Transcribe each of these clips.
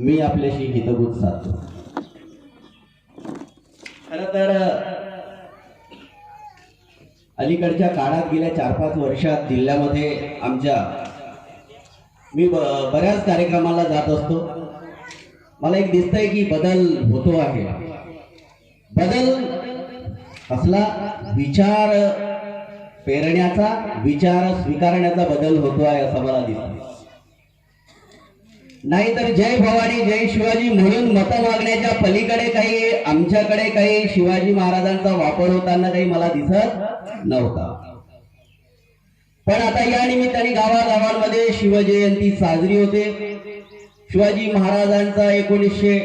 मी आपल्याशी हितगुज साधतो. खर तर अलीकडच्या काळात गेल्या चार पाच वर्षात जिल्ह्यामध्ये आमच्या मी बऱ्याच कार्यक्रमाला जात असतो. मला एक दिसतंय की बदल होतो आहे. बदल असला विचार पेरण्याचा विचार स्वीकारण्याचा बदल होतो आहे असं मला दिसतं नाहीतर जय भवानी जय शिवाजी म्हणून मतं मागण्याच्या पलीकडे काही आमच्याकडे काही शिवाजी महाराजांचा वापर होताना काही मला दिसत नव्हता. पण आता या निमित्ताने गावागावांमध्ये शिवजयंती साजरी होते. शिवाजी महाराजांचा एकोणीसशे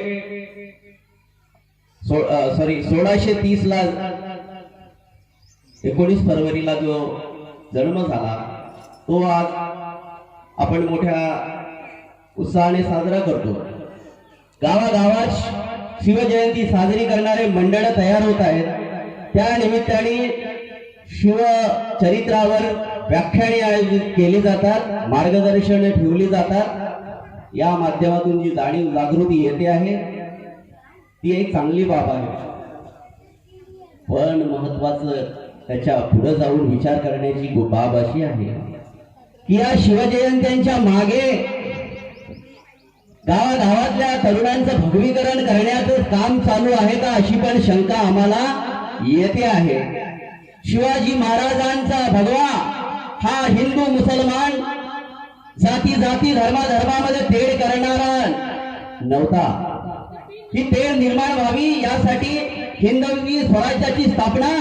सॉरी सोळाशे तीस ला एकोणीस फरवरीला जो जन्म झाला तो आज आपण मोठ्या उत्साहाने साजरा करतो. गावागावात शिवजयंती साजरी करणारे मंडळ तयार होत आहेत. त्या निमित्ताने शिवचरित्रावर व्याख्याने आयोजित केली जातात मार्गदर्शन ठेवली जातात. या माध्यमातून जी जाणीव जागृती येते आहे ती एक चांगली बाब आहे. पण महत्वाचं त्याच्या पुढे जाऊन विचार करण्याची बाब अशी आहे की या शिवजयंत्यांच्या मागे गावागावातल्या तरुणांचं भगवीकरण करण्याचं काम चालू आहे का अशी पण शंका आम्हाला येते आहे. शिवाजी महाराजांचा भगवा हा हिंदू मुसलमान जाती जाती धर्माधर्मामध्ये तेढ करणारा नव्हता. ही तेढ निर्माण व्हावी यासाठी हिंदवी स्वराज्याची स्थापना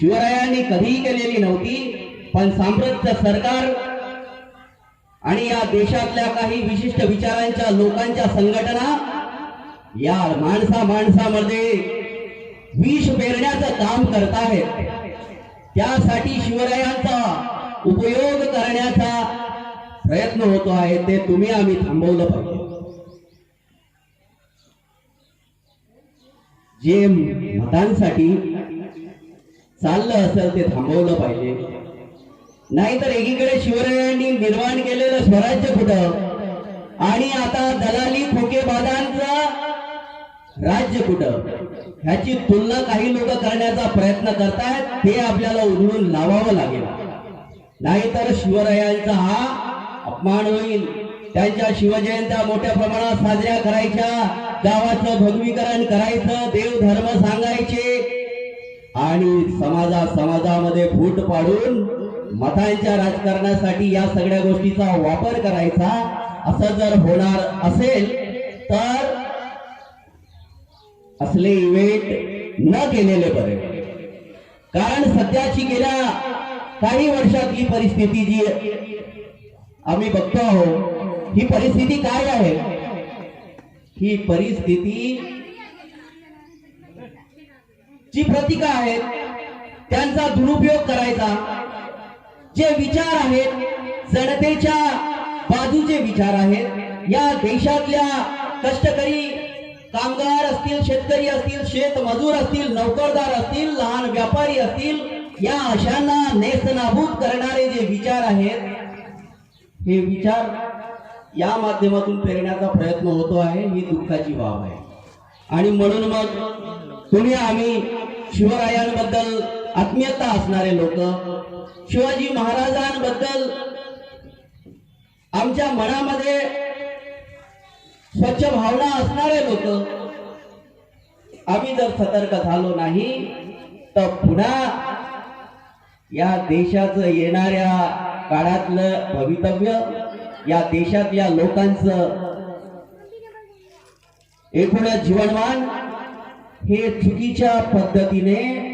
शिवरायांनी कधीही केलेली नव्हती पण साम्राज्य सरकार आणि या देशातल्या काही विशिष्ट विचारांच्या लोकांच्या संघटना या माणसा माणसामध्ये विष पेरण्याचं काम करत आहेत त्यासाठी शिवरायांचा उपयोग करण्याचा प्रयत्न होतो आहे ते तुम्ही आम्ही थांबवलं पाहिजे. जे मतांसाठी चाललं असेल ते थांबवलं पाहिजे. नाहीतर एकीकडे शिवरायांनी निर्माण केलेलं स्वराज्य कुठं? आणि आता दलाली फुकेबादांचा राज्य कुठं? ह्याची तुलना काही लोक करण्याचा प्रयत्न करतायत ते आपल्याला उधळून लावावं लागेल. नाहीतर शिवरायांचा हा अपमान होईल. त्यांच्या शिवजयंत्या मोठ्या प्रमाणात साजऱ्या करायच्या गावाचं भगवीकरण करायचं देव धर्म सांगायचे आणि समाजा समाजामध्ये फूट पाडून मतांच्या राजकारणासाठी या सगळ्या गोष्टीचा वापर करायचा असं जर होणार असेल तर असले इव्हेंट न केलेले बरे. कारण सध्याची गेल्या काही वर्षातली परिस्थिती जी आम्ही बघतो आहोत ही परिस्थिती काय आहे? ही परिस्थिती जी प्रतिका आहेत त्यांचा दुरुपयोग करायचा. जे विचार आहेत जनतेच्या बाजूचे विचार आहेत या देशातल्या कष्टकरी कामगार असतील शेतकरी असतील शेतमजूर असतील नोकरदार असतील लहान व्यापारी असतील या अशांना नेस्तनाभूत करणारे जे विचार आहेत हे विचार या माध्यमातून पेरण्याचा प्रयत्न होतो आहे ही दुःखाची बाब आहे. आणि म्हणून मग तुम्ही आम्ही शिवरायांबद्दल आत्मीयता असणारे लोक. शिवाजी महाराजांबद्दल आमच्या मनामध्ये स्वच्छ भावना असणारे लोक. आम्ही जर सतर्क झालो नाही तर पुन्हा या देशाचं येणाऱ्या काळातलं भवितव्य या देशातल्या लोकांचं एकूणच जीवनमान हे चुकीच्या पद्धतीने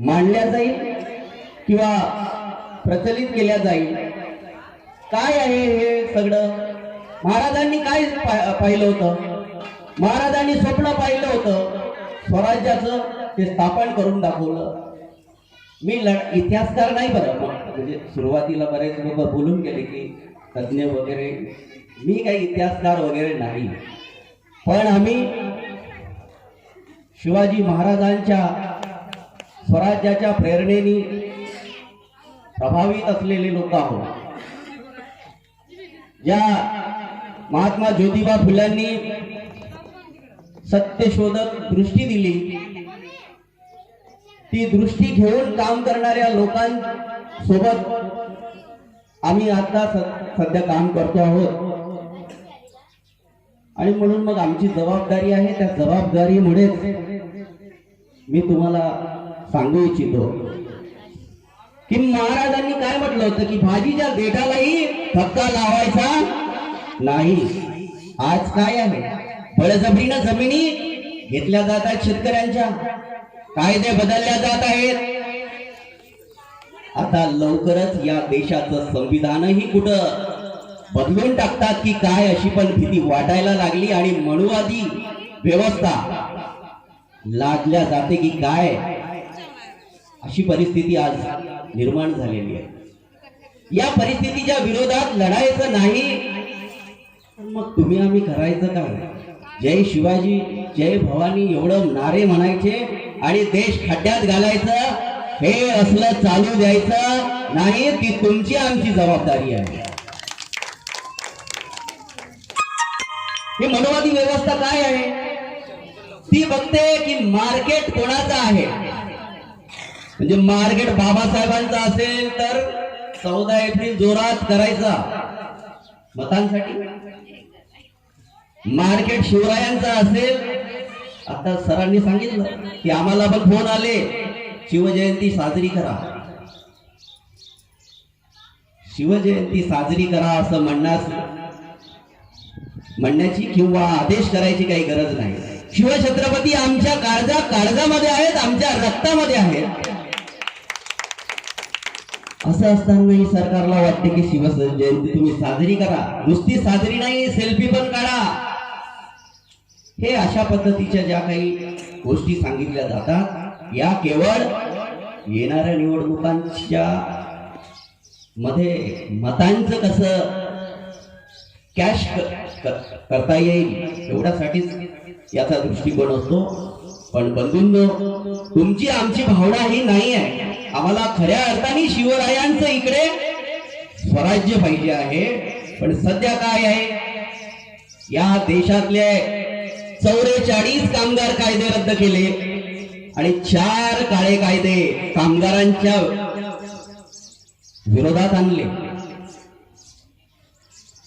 मांडल्या जाईल किंवा प्रचलित केल्या जाईल? काय आहे हे सगळं? महाराजांनी काय पा- पाहिलं होतं? महाराजांनी स्वप्न पाहिलं होतं. स्वराज्याचं ते स्थापन करून दाखवलं. मी लढ इतिहासकार नाही बरं. म्हणजे सुरुवातीला बरेच लोक बोलून गेले की तज्ज्ञ वगैरे मी काही इतिहासकार वगैरे नाही. पण आम्ही शिवाजी महाराजांच्या स्वराज्याच्या प्रेरणेने प्रभावित असलेले लोक आहोत. ज्या महात्मा ज्योतिबा फुलांनी सत्यशोधक दृष्टी दिली ती दृष्टी घेऊन काम करणाऱ्या लोकांसोबत आम्ही आता स- सध्या काम करतो आहोत. आणि म्हणून मग आमची जबाबदारी आहे त्या जबाबदारीमुळेच मी तुम्हाला सांगू इच्छितो. की महाराजांनी काय म्हटलं होतं की भाजीच्या देठालाही धक्का लावायचा नाही. आज काय आहे? बळजबरीनं जमिनी घेतल्या जात आहेत शेतकऱ्यांच्या. कायदे बदलल्या जात आहेत. आता लवकरच या देशाचं संविधानही कुठं बदलून टाकतात की काय अशी पण भीती वाटायला लागली आणि मनुवादी व्यवस्था लादल्या जाते की काय? अशी परिस्थिती आज निर्माण झालेली आहे. या परिस्थितीच्या विरोधात लढायचं नाही. मग तुम्ही आम्ही करायचं काय जय शिवाजी जय भवानी एवढं नारे म्हणायचे आणि देश खड्ड्यात घालायचं हे असलं चालू द्यायचं नाही ती तुमची आमची जबाबदारी आहे. ही मनोवादी व्यवस्था काय आहे? ती बघते की मार्केट कोणाचं आहे? म्हणजे मार्केट बाबासाहेबांचा असेल तर चौदा एप्रिल जोरात करायचा. मतांसाठी. मार्केट शिवरायांचा असेल. आता सरांनी सांगितलं की आम्हाला पण फोन आले. शिवजयंती साजरी करा. शिवजयंती साजरी करा असं म्हणण्यास म्हणण्याची किंवा आदेश करायची काही गरज नाही. शिवछत्रपती आमच्या काळजा काळजामध्ये आहेत आमच्या रक्तामध्ये आहेत. असं असतानाही सरकारला वाटते की शिवजयंती तुम्ही साजरी करा. नुसती साजरी नाही सेल्फी पण काढा. हे अशा पद्धतीच्या ज्या काही गोष्टी सांगितल्या जातात या केवळ येणाऱ्या निवडणुकांच्या मध्ये मतांचं कसं कॅश करता येईल एवढ्यासाठीच याचा दृष्टिकोन असतो. पण बंधूंनो तुमची आमची भावना ही नाही आहे आम्हाला खऱ्या अर्थाने शिवरायांचं इकडे स्वराज्य पाहिजे आहे. पण सध्या काय आहे? या देशातले चौवेचाळीस कामगार कायदे रद्द केले आणि चार काळे कायदे कामगारांच्या विरोधात आणले.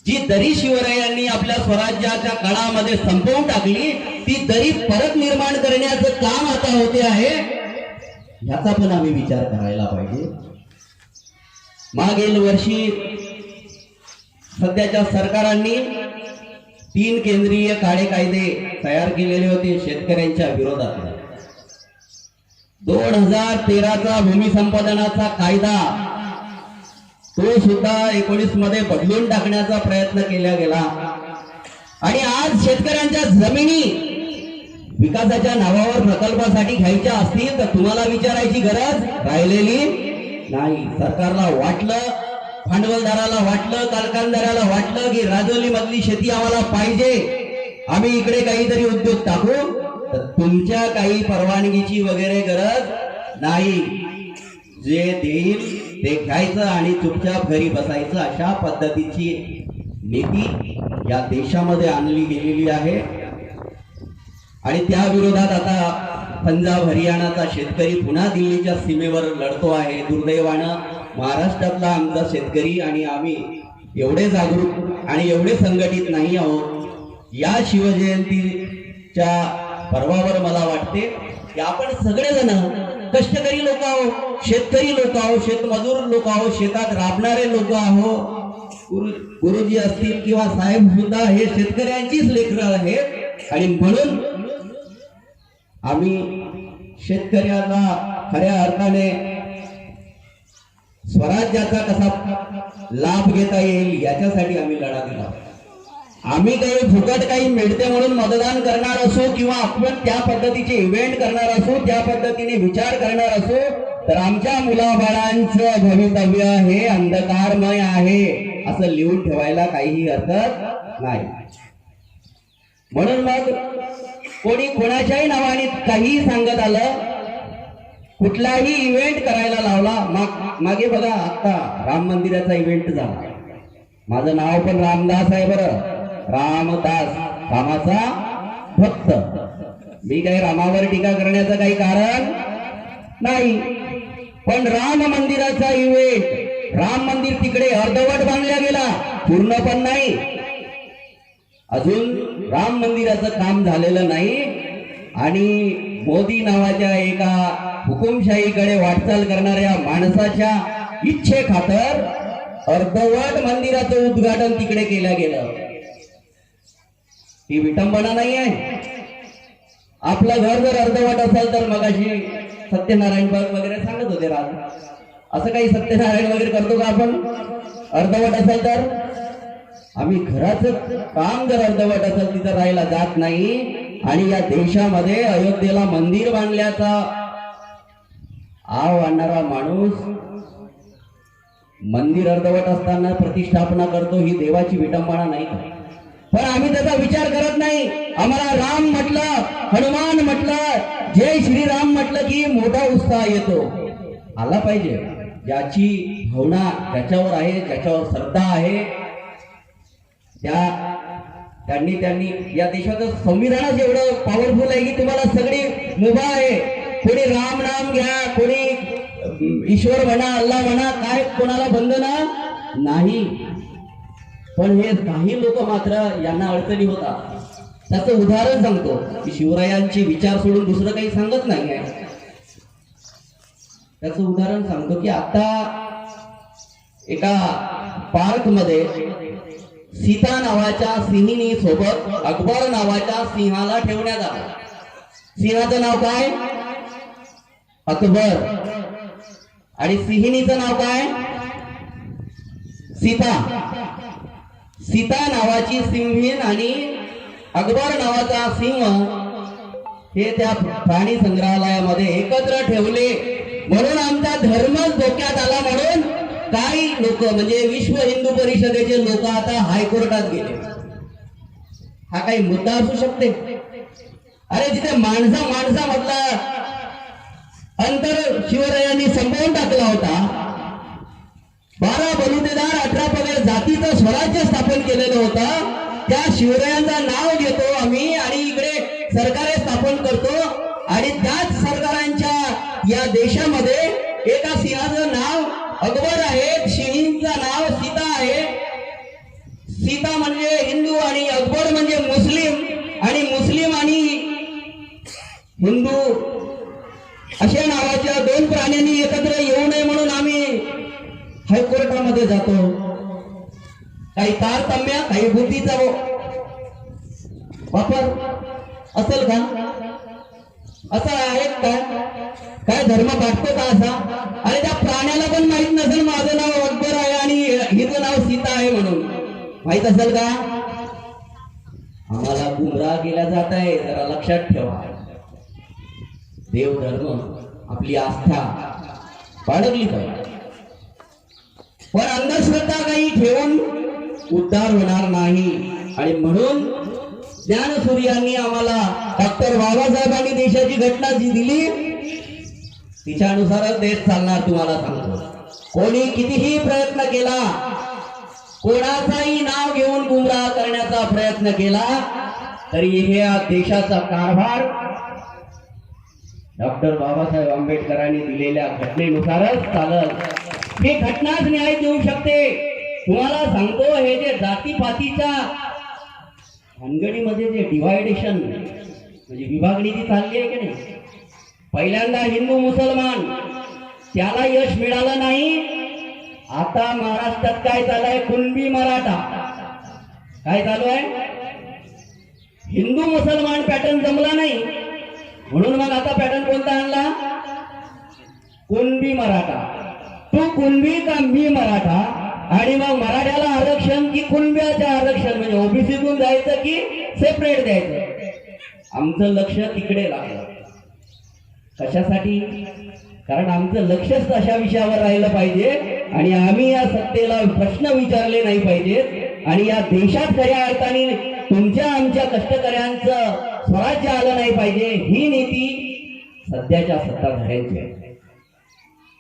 जी दरी शिवरायांनी आपल्या स्वराज्याच्या काळामध्ये संपवून टाकली ती दरी परत निर्माण करण्याचं काम आता होते आहे. याचा पण आम्ही विचार करायला पाहिजे. मागील वर्षी सध्याच्या सरकारांनी तीन केंद्रीय काळे कायदे तयार केलेले होते शेतकऱ्यांच्या विरोधात. दोन हजार तेराचा भूमी संपादनाचा कायदा तो सुद्धा एकोणीसमध्ये बदलून टाकण्याचा प्रयत्न केला गेला. आणि आज शेतकऱ्यांच्या जमिनी विकासाच्या नावावर प्रकल्पासाठी घ्यायच्या असतील तर तुम्हाला विचारायची गरज राहिलेली नाही. सरकारला वाटलं भांडवलदाराला वाटलं कारखानदाराला वाटलं की राजौली मधली शेती आम्हाला पाहिजे. आम्ही इकडे काहीतरी उद्योग टाकू. तर तुमच्या काही परवानगीची वगैरे गरज नाही. जे देईल ते घ्यायचं आणि चुपचाप घरी बसायचं अशा पद्धतीची नीती या देशामध्ये आणली गेलेली आहे. आणि त्या विरोधात आता पंजाब हरियाणाचा शेतकरी पुन्हा दिल्लीच्या सीमेवर लढतो आहे. दुर्दैवानं महाराष्ट्रातला आमचा शेतकरी आणि आम्ही एवढे जागरूक आणि एवढे संघटित नाही आहोत. या शिवजयंतीच्या पर्वावर मला वाटते की आपण सगळेजण कष्टकरी लोक आहो शेतकरी लोक आहो शेतमजूर लोक आहो शेतात राबणारे लोक आहो गुरु गुरुजी असतील किंवा साहेब सुद्धा हे शेतकऱ्यांचीच लेकरं आहेत. आणि म्हणून आम्ही शेतकऱ्यांना खऱ्या अर्थाने स्वराज्याचा कसा लाभ घेता येईल याच्यासाठी आम्ही लढा दिला. आम्ही काही फुकट काही मिळते म्हणून मतदान करणार असो किंवा आपण त्या पद्धतीचे इव्हेंट करणार असो त्या पद्धतीने विचार करणार असो तर आमच्या मुलाबाळांचं भवितव्य हे अंधकारमय आहे असं लिहून ठेवायला काहीही हरकत नाही. म्हणून मग कोणी कोणाच्याही नावाने काहीही सांगत आलं कुठलाही इव्हेंट करायला लावला माग- मागे बघा आता राम मंदिराचा इव्हेंट झाला. माझं नाव पण रामदास आहे बरं. रामदास रामाचा भक्त. मी काही रामावर टीका करण्याचं काही कारण नाही. पण राम मंदिराचा इव्हेंट राम मंदिर तिकडे अर्धवट बांधला गेला. पूर्ण पण नाही. अजून राम मंदिराचं काम झालेलं नाही. आणि मोदी नावाच्या एका हुकुमशाहीकडे वाटचाल करणाऱ्या माणसाच्या इच्छे खातर अर्धवट मंदिराचं उद्घाटन तिकडे केलं गेलं. ही विटंबना नाही आहे आपलं घर जर अर्धवट असेल तर मगाशी सत्यनारायण बाग वगैरे सांगत होते राज. असं काही सत्यनारायण वगैरे करतो का आपण? अर्धवट असेल तर? आम्ही घराच काम जर अर्धवट असेल तिथं राहायला जात नाही. आणि या देशामध्ये अयोध्येला मंदिर बांधल्याचा आव आणणारा माणूस मंदिर अर्धवट असताना प्रतिष्ठापना करतो ही देवाची विटंबना नाही पण आम्ही त्याचा विचार करत नाही. आम्हाला राम म्हटलं हनुमान म्हटलं जय श्रीराम म्हटलं की मोठा उत्साह येतो. आला पाहिजे. ज्याची भावना ज्याच्यावर आहे ज्याच्यावर श्रद्धा आहे त्या त्यांनी त्यांनी या देशाचं संविधानच एवढं पॉवरफुल आहे की तुम्हाला सगळी मुभा आहे. कोणी राम नाम घ्या कोणी ईश्वर म्हणा अल्ला म्हणा काय कोणाला बंधन नाही. पण हे काही लोक मात्र यांना अडचणी होता. त्याचं उदाहरण सांगतो. की शिवरायांचे विचार सोडून दुसरं काही सांगत नाही आहे. त्याचं उदाहरण सांगतो की आता एका पार्कमध्ये सीता नावाच्या सिंहिणी सोबत अकबर नावाच्या सिंहाला ठेवण्यात आला. सिंहाचं नाव काय? अकबर. आणि सिंहिणीचं नाव काय? सीता. सीता नावाची सिंहीण आणि अकबर नावाचा सिंह हे त्या प्राणी संग्रहालयामध्ये एकत्र ठेवले. म्हणून आमचा धर्मच धोक्यात आला म्हणून काही लोक म्हणजे विश्व हिंदू परिषदेचे लोक आता हायकोर्टात गेले. हा काही मुद्दा असू शकते. अरे जिथे माणसा माणसामधला अंतर शिवरायांनी संपवून टाकला होता बारा बलुतेदार अठरा पगार जातीचं स्वराज्य स्थापन केलेलं होतं. त्या शिवरायांचं नाव घेतो आम्ही आणि इकडे सरकारे स्थापन करतो. आणि त्याच सरकारांच्या या देशामध्ये एका सिंहाचं नाव अकबर आहे सिंहीचं नाव सीता आहे. सीता म्हणजे हिंदू आणि अकबर म्हणजे मुस्लिम आणि मुस्लिम आणि हिंदू. अशा नावाच्या दोन प्राण्यांनी एकत्र येऊ नये म्हणून आम्ही हायकोर्टामध्ये जातो. काही तारतम्य काही बुद्धीचा वापर. असेल का? असं आहे का? काय धर्म वाटतो का असा? अरे त्या प्राण्याला पण माहीत नसेल माझं नाव अकबर आहे आणि हिचं नाव सीता आहे म्हणून. माहीत असेल का? आम्हाला गुमराह केला जात आहे जरा लक्षात ठेवा. देव धर्म आपली आस्था बाळगली पाहिजे. पण अंधश्रद्धा काही ठेवून उद्धार होणार नाही. आणि म्हणून ज्ञानसूर्यांनी आम्हाला डॉक्टर बाबासाहेबांनी देशाची घटना जी दिली तिच्या अनुसारच देश चालणार तुम्हाला सांगतो. कोणी कितीही प्रयत्न केला कोणाचाही नाव घेऊन गुमराह करण्याचा प्रयत्न केला तरी हे या देशाचा कारभार डॉक्टर बाबासाहेब आंबेडकरांनी दिलेल्या घटनेनुसारच चालत ही घटनाच न्याय देऊ शकते. तुम्हाला सांगतो हे जे जातीपातीच्या भानगडीमध्ये जे डिवायडेशन म्हणजे विभागणी जी चालली आहे की नाही पहिल्यांदा हिंदू मुसलमान त्याला यश मिळालं नाही. आता महाराष्ट्रात काय चालू आहे कुणबी मराठा. काय चालू आहे हिंदू मुसलमान पॅटर्न जमला नाही. म्हणून मग आता पॅटर्न कोणता आणला? कुणबी मराठा. तू कुणबी का मी मराठा? आणि मग मराठ्याला आरक्षण की कुणब्याचं आरक्षण? म्हणजे ओबीसीतून जायचं की सेपरेट द्यायचं? आमचं लक्ष तिकडे लागलं. कशासाठी? कारण आमचं लक्षच अशा विषयावर राहिलं पाहिजे आणि आम्ही या सत्तेला प्रश्न विचारले नाही पाहिजेत आणि या देशात खऱ्या अर्थाने तुमच्या आमच्या कष्टकऱ्यांचं स्वराज्य आलं नाही पाहिजे. ही नीती सध्याच्या सत्ताधाऱ्यांची आहे.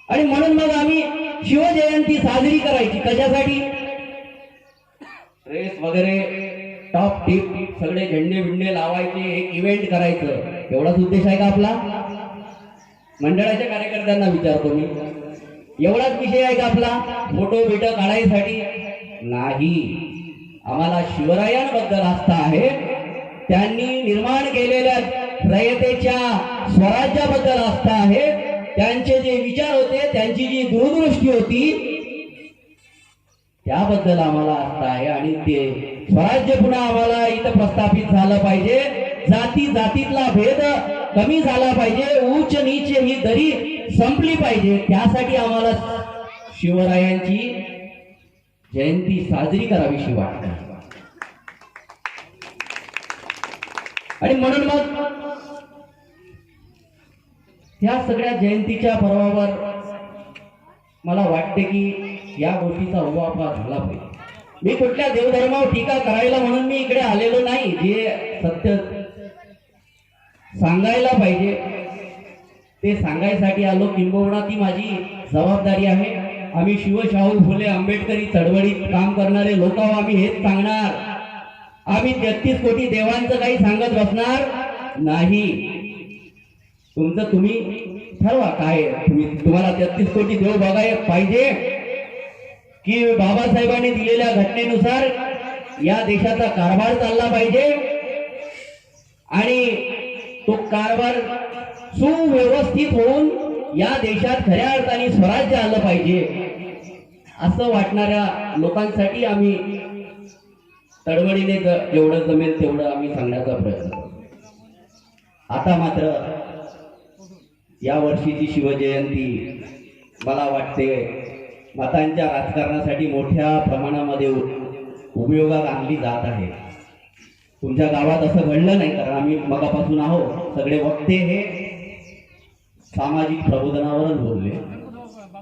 आणि म्हणून मग आम्ही शिवजयंती साजरी करायची. कशासाठी? वगैरे टॉप टिप सगळे झेंडे बिंडे लावायचे एक इव्हेंट करायचं. एवढाच उद्देश आहे का आपला? मंडळाच्या कार्यकर्त्यांना विचारतो मी एवढाच विषय आहे का आपला? फोटो बिटो काढायसाठी? नाही. आम्हाला शिवरायांबद्दल आस्था आहे. त्यांनी निर्माण केलेल्या रयतेच्या स्वराज्याबद्दल आस्था आहे. त्यांचे जे विचार होते त्यांची जी दूरदृष्टी होती त्याबद्दल आम्हाला आस्था आहे आणि ते स्वराज्य पुन्हा आम्हाला इथं प्रस्थापित झालं पाहिजे. जाती जातीतला भेद कमी झाला पाहिजे उच्च नीच ही दरी संपली पाहिजे. त्यासाठी आम्हाला शिवरायांची जयंती साजरी करावीशी वाटते. आणि म्हणून मग ह्या सगळ्या जयंतीच्या पर्वावर मला वाटते की या गोष्टीचा उवापा झाला पाहिजे. मी कुठल्या देवधर्मावर टीका करायला म्हणून मी इकडे आलेलो नाही जे सत्य सांगायला पाहिजे. ते सांगायसाठी आलो किंबहुना ती माझी जबाबदारी आहे. आम्ही शिवशाहू फुले आंबेडकरी चळवळीत काम करणारे लोक आहो आम्ही हेच सांगणार. आम्ही तेहतीस कोटी देवांचं काही सांगत बसणार नाही. तुमचं तुम्ही ठरवा काय तुम्ही तुम्हाला तेहतीस कोटी देव बघाय पाहिजे. की बाबासाहेबांनी दिलेल्या घटनेनुसार या देशाचा कारभार चालला पाहिजे. आणि तो कारभार सुव्यवस्थित होऊन या देशात खऱ्या अर्थाने स्वराज्य आलं पाहिजे. असं वाटणाऱ्या लोकांसाठी आम्ही तडबडीने जेवढं जमेल तेवढं आम्ही सांगण्याचा प्रयत्न आता मात्र या वर्षीची शिवजयंती मला वाटते मतांच्या राजकारणासाठी मोठ्या प्रमाणामध्ये उपयोगात आणली जात आहे. तुमच्या गावात असं घडलं नाही कारण आम्ही मगापासून आहोत. सगळे वक्ते हे सामाजिक प्रबोधनावरच बोलले.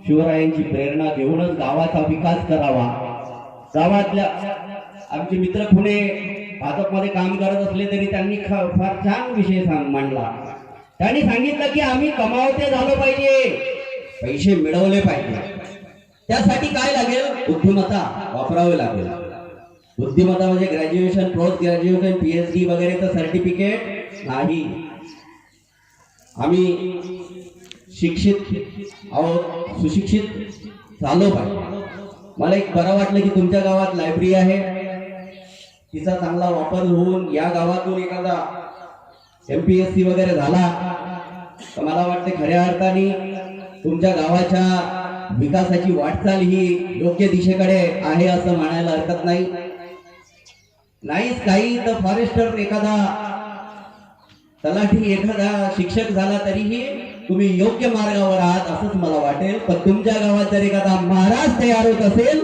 शिवरायांची प्रेरणा घेऊनच गावाचा विकास करावा. गावातल्या आमचे मित्र पुणे भाजपमध्ये काम करत असले तरी त्यांनी फार छान विषय सांग मांडला. त्यांनी सांगितलं की आम्ही कमावते झालो पाहिजे. पैसे मिळवले पाहिजे. त्यासाठी काय लागेल? बुद्धिमत्ता वापरावे लागेल. बुद्धिमत्ता म्हणजे ग्रॅज्युएशन पोस्ट ग्रॅज्युएशन पीएचडी वगैरेचं सर्टिफिकेट नाही. आम्ही शिक्षित आहोत सुशिक्षित झालो पाहिजे. मला एक बरं वाटलं की तुमच्या गावात लायब्ररी आहे. तिचा चांगला वापर होऊन या गावातून एखादा एम पी एस सी वगैरे झाला तर मला वाटते खऱ्या अर्थाने तुमच्या गावाच्या विकासाची वाटचाल ही योग्य दिशेकडे आहे असं म्हणायला हरकत नाही. नाहीच काही. तर फॉरेस्टर एखादा तलाठी एखादा शिक्षक झाला तरीही तुम्ही योग्य मार्गावर आहात असंच मला वाटेल. पण तुमच्या गावात जर एखादा महाराज तयार होत असेल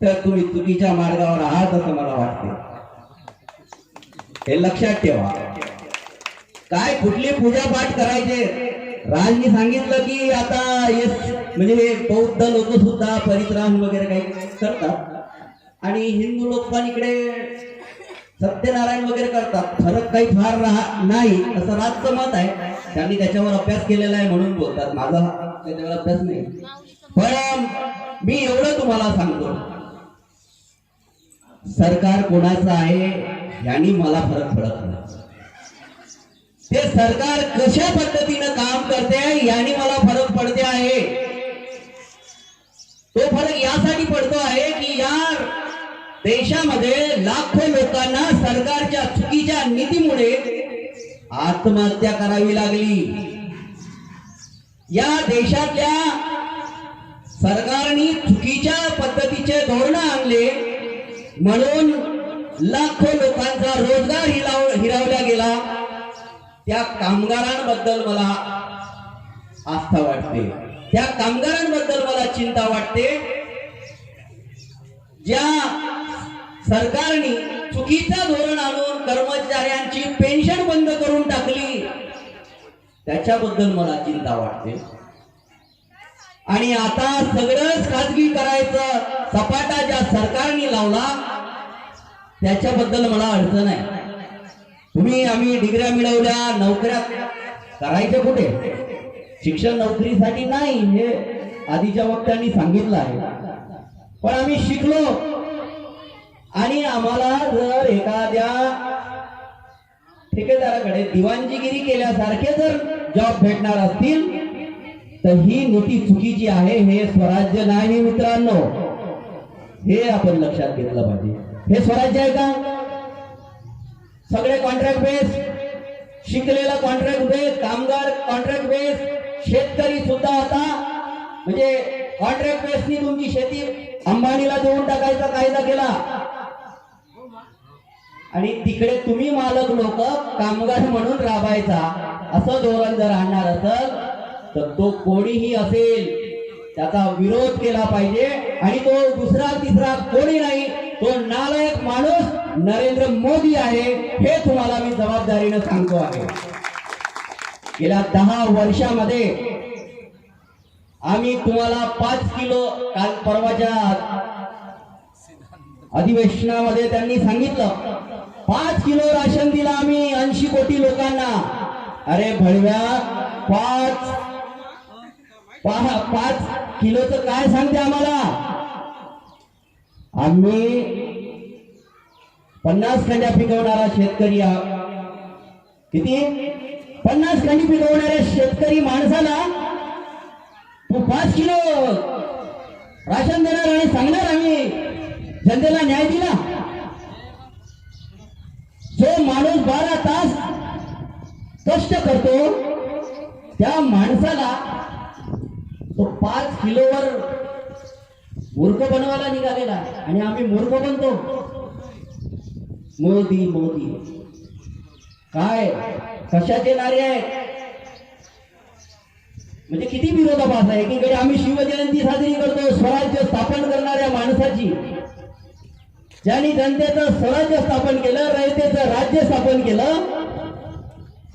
तर तुम्ही चुकीच्या मार्गावर आहात असं मला वाटते हे लक्षात ठेवा. काय कुठली पूजा पाठ करायचे? राजनी सांगितलं की आता येस म्हणजे बौद्ध लोक सुद्धा परित्राण वगैरे काही करतात. आणि हिंदू लोक पण इकडे सत्यनारायण वगैरे करतात. फरक काही फार राहा नाही असं राजचं मत आहे. त्यांनी त्याच्यावर अभ्यास केलेला आहे म्हणून बोलतात. माझा त्याच्यावर अभ्यास नाही. पण मी एवढं तुम्हाला सांगतो. सरकार कोणाचं आहे यांनी मला फरक पडत नाही. ते सरकार कशा पद्धतीनं काम करते यांनी मला फरक पडते आहे. तो फरक यासाठी पडतो आहे की या देशामध्ये लाखो लोकांना सरकारच्या चुकीच्या नीतीमुळे आत्महत्या करावी लागली. या देशातल्या सरकारने चुकीच्या पद्धतीचे धोरण आणले म्हणून लाखो लोकांचा रोजगार हिराव हिरावला गेला. त्या कामगारांबद्दल मला आस्था वाटते. त्या कामगारांबद्दल मला चिंता वाटते. ज्या सरकारने चुकीचं धोरण आणून कर्मचाऱ्यांची पेन्शन बंद करून टाकली. त्याच्याबद्दल मला चिंता वाटते. आणि आता सगळंच खाजगी करायचं सपाटा ज्या सरकारने लावला त्याच्याबद्दल मला अडचण आहे. तुम्ही आम्ही डिग्र्या मिळवल्या नोकऱ्या करायच्या कुठे? शिक्षण नोकरीसाठी नाही हे आधीच्या वक्त्यांनी सांगितलं आहे. पण आम्ही शिकलो. आणि आम्हाला जर एखाद्या ठेकेदाराकडे दिवाणजीगिरी केल्यासारखे जर जॉब भेटणार असतील तर ही नीती चुकीची आहे हे स्वराज्य नाही मित्रांनो. हे आपण लक्षात घेतलं पाहिजे. हे स्वराज्य आहे का? सगळे कॉन्ट्रॅक्ट बेस शिकलेला कॉन्ट्रॅक्ट बेस कामगार कॉन्ट्रॅक्ट बेस शेतकरी सुद्धा आता म्हणजे कॉन्ट्रॅक्ट बेसनी तुमची शेती अंबानीला देऊन टाकायचा कायदा केला. आणि तिकडे तुम्ही मालक लोक कामगार म्हणून राबायचा. असं धोरण जर आणणार असेल तर तो कोणीही असेल त्याचा विरोध केला पाहिजे. आणि तो दुसरा तिसरा कोणी नाही तो नालायक माणूस नरेंद्र मोदी आहे हे तुम्हाला मी जबाबदारीनं सांगतो आहे. गेल्या दहा वर्षामध्ये आम्ही तुम्हाला पाच किलो काल परवाच्या अधिवेशनामध्ये त्यांनी सांगितलं पाच किलो राशन दिला आम्ही ऐंशी कोटी लोकांना. अरे भडव्या पाच पहा पाच किलोच काय सांगते आम्हाला? आम्ही पन्नास खंड्या पिकवणारा शेतकरी आ- किती? पन्नास खंडी पिकवणाऱ्या शेतकरी माणसाला तू पाच किलो राशन देणार आणि सांगणार आम्ही. जनतेला न्याय दिला जो माणूस बारा तास कष्ट करतो त्या माणसाला तो पाच किलोवर मूर्ख बनवायला निघालेला आणि आम्ही मूर्ख बनतो. मोदी मोदी. काय? कशाचे नारे आहेत? म्हणजे किती विरोधाभास आहे? एकीकडे आम्ही शिवजयंती साजरी करतो स्वराज्य स्थापन करणाऱ्या माणसाची. ज्यांनी जनतेचं स्वराज्य स्थापन केलं रयतेचं राज्य स्थापन केलं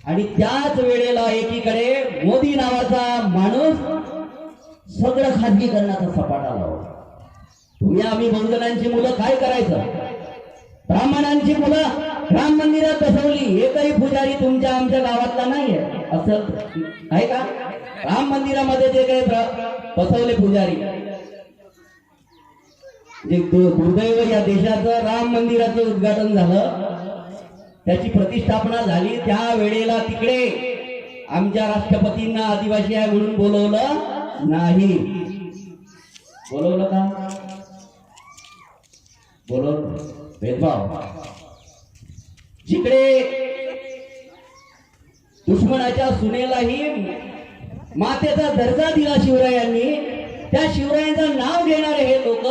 आणि त्याच वेळेला एकीकडे मोदी नावाचा माणूस सगळं खाजगीकरणाचा सपाटा लावला. तुम्ही आम्ही बहुजनांची मुलं काय करायचं? ब्राह्मणांची मुलं राम मंदिरात बसवली एकही पुजारी तुमच्या आमच्या गावातला नाहीये. असं आहे का? राम मंदिरामध्ये जे काही बसवले पुजारी दुर्दैव या देशाचं राम मंदिराचं उद्घाटन झालं. त्याची प्रतिष्ठापना झाली. त्या वेळेला तिकडे आमच्या राष्ट्रपतींना आदिवासी आहे म्हणून बोलवलं नाही. बोलवलं का? बोलवलं भेदभाव. जिकडे दुश्मनाच्या सुनेलाही मातेचा दर्जा दिला शिवरायांनी त्या शिवरायांचं नाव घेणारे हे लोक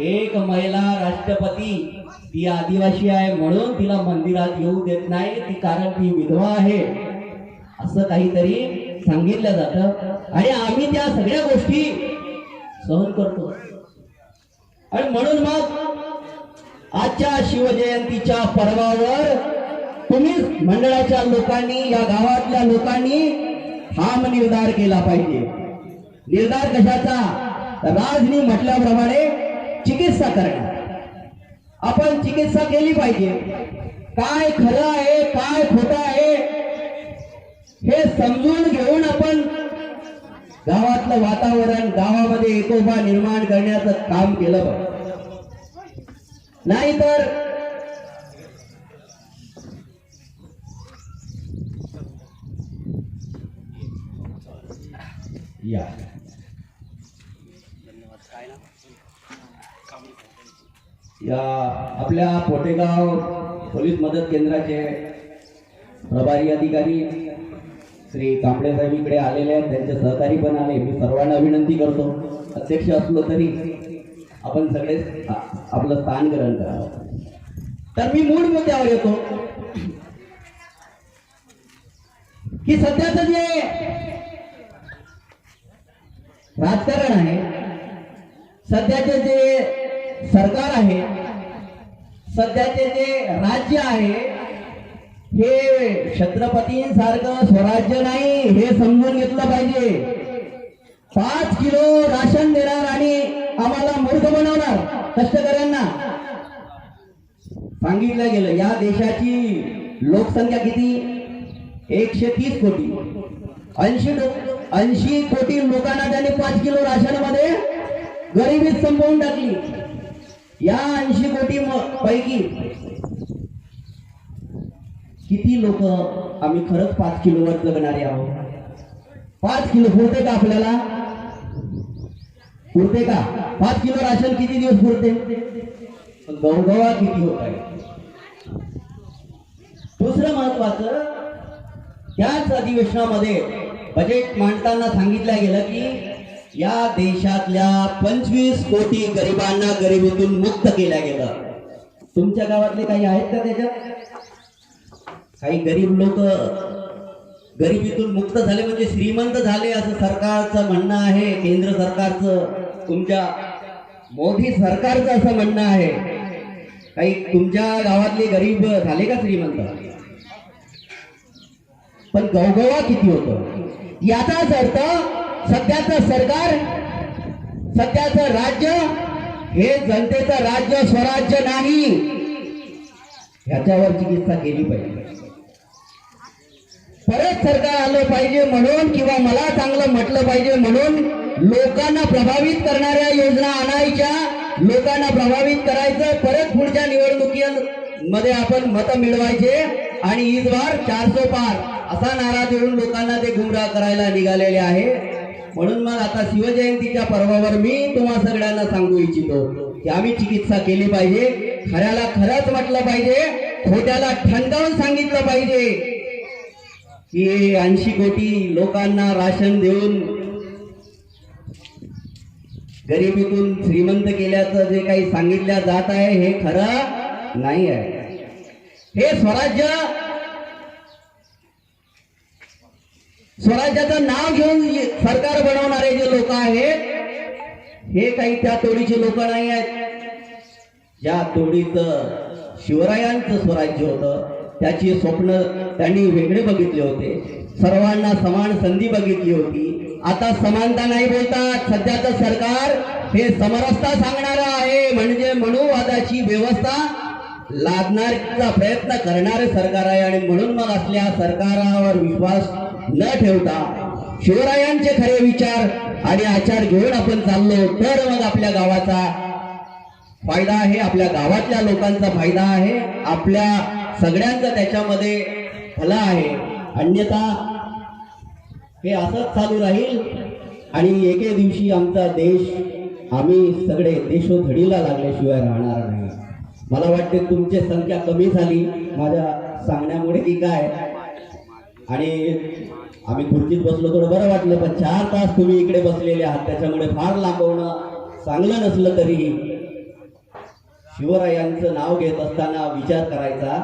एक महिला राष्ट्रपती ती आदिवासी आहे म्हणून तिला मंदिरात येऊ देत नाही. ती कारण ती विधवा आहे. असं काहीतरी सांगितलं जातं. आणि आम्ही त्या सगळ्या गोष्टी सहन करतो. आणि म्हणून मग आजच्या शिवजयंतीच्या पर्वावर तुम्ही मंडळाच्या लोकांनी या गावातल्या लोकांनी ठाम निर्धार केला पाहिजे. निर्धार कशाचा? राजनी म्हटल्याप्रमाणे चिकित्सा करणे. आपण चिकित्सा केली पाहिजे. काय खरं आहे काय खोटं आहे हे समजून घेऊन आपण गावातलं वातावरण गावामध्ये एकोपा निर्माण करण्याचं काम केलं पाहिजे. नाहीतर या. या आपल्या पोटेगाव पोलीस मदत केंद्राचे प्रभारी अधिकारी श्री कांबळे साहेब इकडे आलेले आहेत. त्यांचे सहकारी पण आले. मी सर्वांना विनंती करतो. अध्यक्ष असलो तरी आपण सगळे आपलं स्थान ग्रहण करावं. तर मी मूळ मुद्द्यावर येतो. की सध्याचं जे राजकारण आहे सध्याचे जे सरकार आहे. सध्याचे जे राज्य आहे हे छत्रपतींसारखं स्वराज्य नाही हे समजून घेतलं पाहिजे. पाच किलो राशन देणार आणि आम्हाला मूर्ख बनवणार कष्टकऱ्यांना. सांगितलं गेलं या देशाची लोकसंख्या किती? एकशे तीस कोटी. ऐंशी ऐंशी कोटी लोकांना त्यांनी पाच किलो राशनमध्ये गरिबीच गरिबीत संपवून टाकली. या ऐंशी कोटी पैकी किती लोक आम्ही खरंच पाच किलोवर जगणारे आहोत? पाच किलो पुरते का आपल्याला? पुरते का? पाच किलो राशन किती दिवस पुरते? गवगवा किती होत आहे? दुसरं महत्वाचं त्याच अधिवेशनामध्ये बजेट मांडताना सांगितलं गेलं की या देशातल्या पंचवीस कोटी गरिबांना गरिबीतून मुक्त केल्या गेलं. तुमच्या गावातले काही आहेत का त्याच्यात? काही गरीब लोक गरिबीतून मुक्त झाले म्हणजे श्रीमंत झाले असं सरकारचं म्हणणं आहे केंद्र सरकारचं तुमच्या मोदी सरकारचं असं म्हणणं आहे. काही तुमच्या गावातले गरीब झाले का श्रीमंत? पण गवगवा किती होतो? याचाच अर्थ सध्याचं सरकार सध्याचं राज्य हे जनतेचं राज्य स्वराज्य नाही. ह्याच्यावर चिकित्सा केली पाहिजे. परत सरकार आलं पाहिजे म्हणून किंवा मला चांगलं म्हटलं पाहिजे म्हणून लोकांना प्रभावित करणाऱ्या योजना आणायच्या लोकांना प्रभावित करायचं परत पुढच्या निवडणुकीमध्ये आपण मतं मिळवायचे आणि ईदवार चारसो पार. असा नारा देऊन लोकांना ते गुमराह करायला निघालेले आहे. म्हणून मग आता शिवजयंतीच्या पर्वावर मी तुम्हा सगळ्यांना सांगू इच्छितो की आम्ही चिकित्सा केली पाहिजे खऱ्याला खरंच म्हटलं पाहिजे खोट्याला ठणकावून सांगितलं पाहिजे. की ऐंशी कोटी लोकांना राशन देऊन गरिबीतून श्रीमंत केल्याचं जे काही सांगितलं जात आहे हे खरं नाही आहे हे स्वराज्य स्वराज्याचं नाव घेऊन सरकार बनवणारे जे लोक आहेत हे काही त्या तोडीचे लोक नाही आहेत. ज्या तोडीचं शिवरायांचं स्वराज्य होतं त्याची स्वप्न त्यांनी वेगळे बघितले होते. सर्वांना समान संधी बघितली होती. आता समानता नाही बोलतात. सध्याचं सरकार हे समरसता सांगणार आहे. म्हणजे मनोवादाची व्यवस्था लादण्याचा प्रयत्न करणारे सरकार आहे. आणि म्हणून मग असल्या सरकारावर विश्वास न ठेवता शिवरायांचे खरे विचार आणि आचार घेऊन आपण चाललो तर मग आपल्या गावाचा फायदा आहे आपल्या गावातल्या लोकांचा फायदा आहे आपल्या सगळ्यांचा त्याच्यामध्ये भला आहे. अन्यथा हे असंच चालू राहील आणि एके दिवशी आमचा देश आम्ही सगळे देशोधडीला लागल्याशिवाय राहणार नाही. मला वाटते तुमची संख्या कमी झाली माझ्या सांगण्यामुळे की काय आणि आम्ही खुर्चीत बसलो थोडं बरं वाटलं पण चार तास तुम्ही इकडे बसलेले आहात त्याच्यामुळे फार लांबवणं चांगलं नसलं तरीही शिवरायांचं नाव घेत असताना विचार करायचा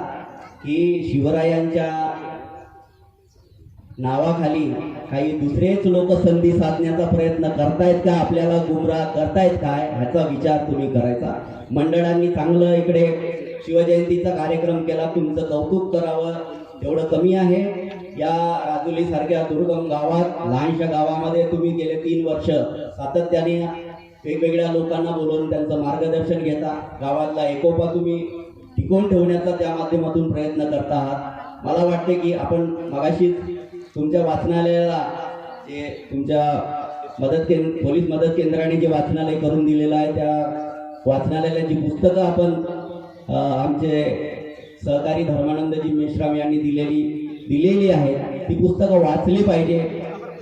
की शिवरायांच्या नावाखाली काही दुसरेच लोक संधी साधण्याचा प्रयत्न करतायत का? आपल्याला गुमराह करतायत काय ह्याचा विचार तुम्ही करायचा. मंडळांनी चांगलं इकडे शिवजयंतीचा कार्यक्रम केला तुमचं कौतुक करावं तेवढं कमी आहे. या राजुली सारख्या दुर्गम गावात लहानशा गावामध्ये तुम्ही गेले तीन वर्ष. सातत्याने वेगवेगळ्या लोकांना बोलवून त्यांचं मार्गदर्शन घेता. गावातला एकोपा तुम्ही टिकवून ठेवण्याचा त्या माध्यमातून प्रयत्न करता आहात. मला वाटते की आपण मगाशीच तुमच्या वाचनालयाला जे तुमच्या मदत केंद्र पोलीस मदत केंद्राने जे वाचनालय करून दिलेलं आहे त्या वाचनालयाला जी पुस्तकं आपण आमचे सहकारी धर्मानंदजी मेश्राम यांनी दिलेली दिलेली आहेत ती पुस्तकं वाचली पाहिजे.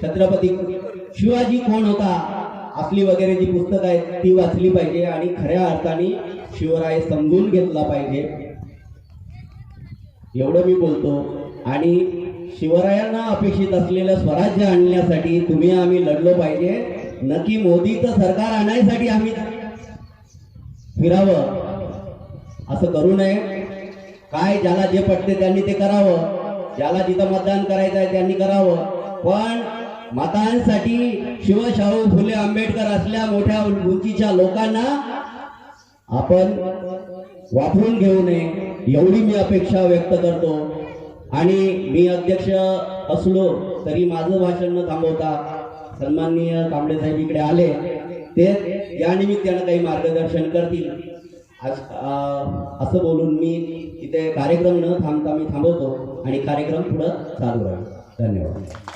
छत्रपती शिवाजी कोण होता? असली वगैरे जी पुस्तकं आहेत ती वाचली पाहिजे आणि खऱ्या अर्थाने शिवराय समजून घेतला पाहिजे. एवढं मी बोलतो. आणि शिवरायांना अपेक्षित असलेलं स्वराज्य आणण्यासाठी तुम्ही आम्ही लढलो पाहिजे. नक्की मोदीचं सरकार आणायसाठी आम्ही फिरावं. असं करू नये. काय ज्याला जे पटते त्यांनी ते करावं. ज्याला जिथं मतदान करायचं आहे त्यांनी करावं. पण मतांसाठी शिवशाहू फुले आंबेडकर असल्या मोठ्या उंचीच्या लोकांना आपण वापरून घेऊ नये एवढी मी अपेक्षा व्यक्त करतो. आणि मी अध्यक्ष असलो तरी माझं भाषण न थांबवता सन्माननीय कांबळे साहेब इकडे आले. ते या निमित्तानं काही मार्गदर्शन करतील. आज असं बोलून मी इथे कार्यक्रम न थांबता मी थांबवतो. आणि कार्यक्रम पुढं चालू राहील. धन्यवाद.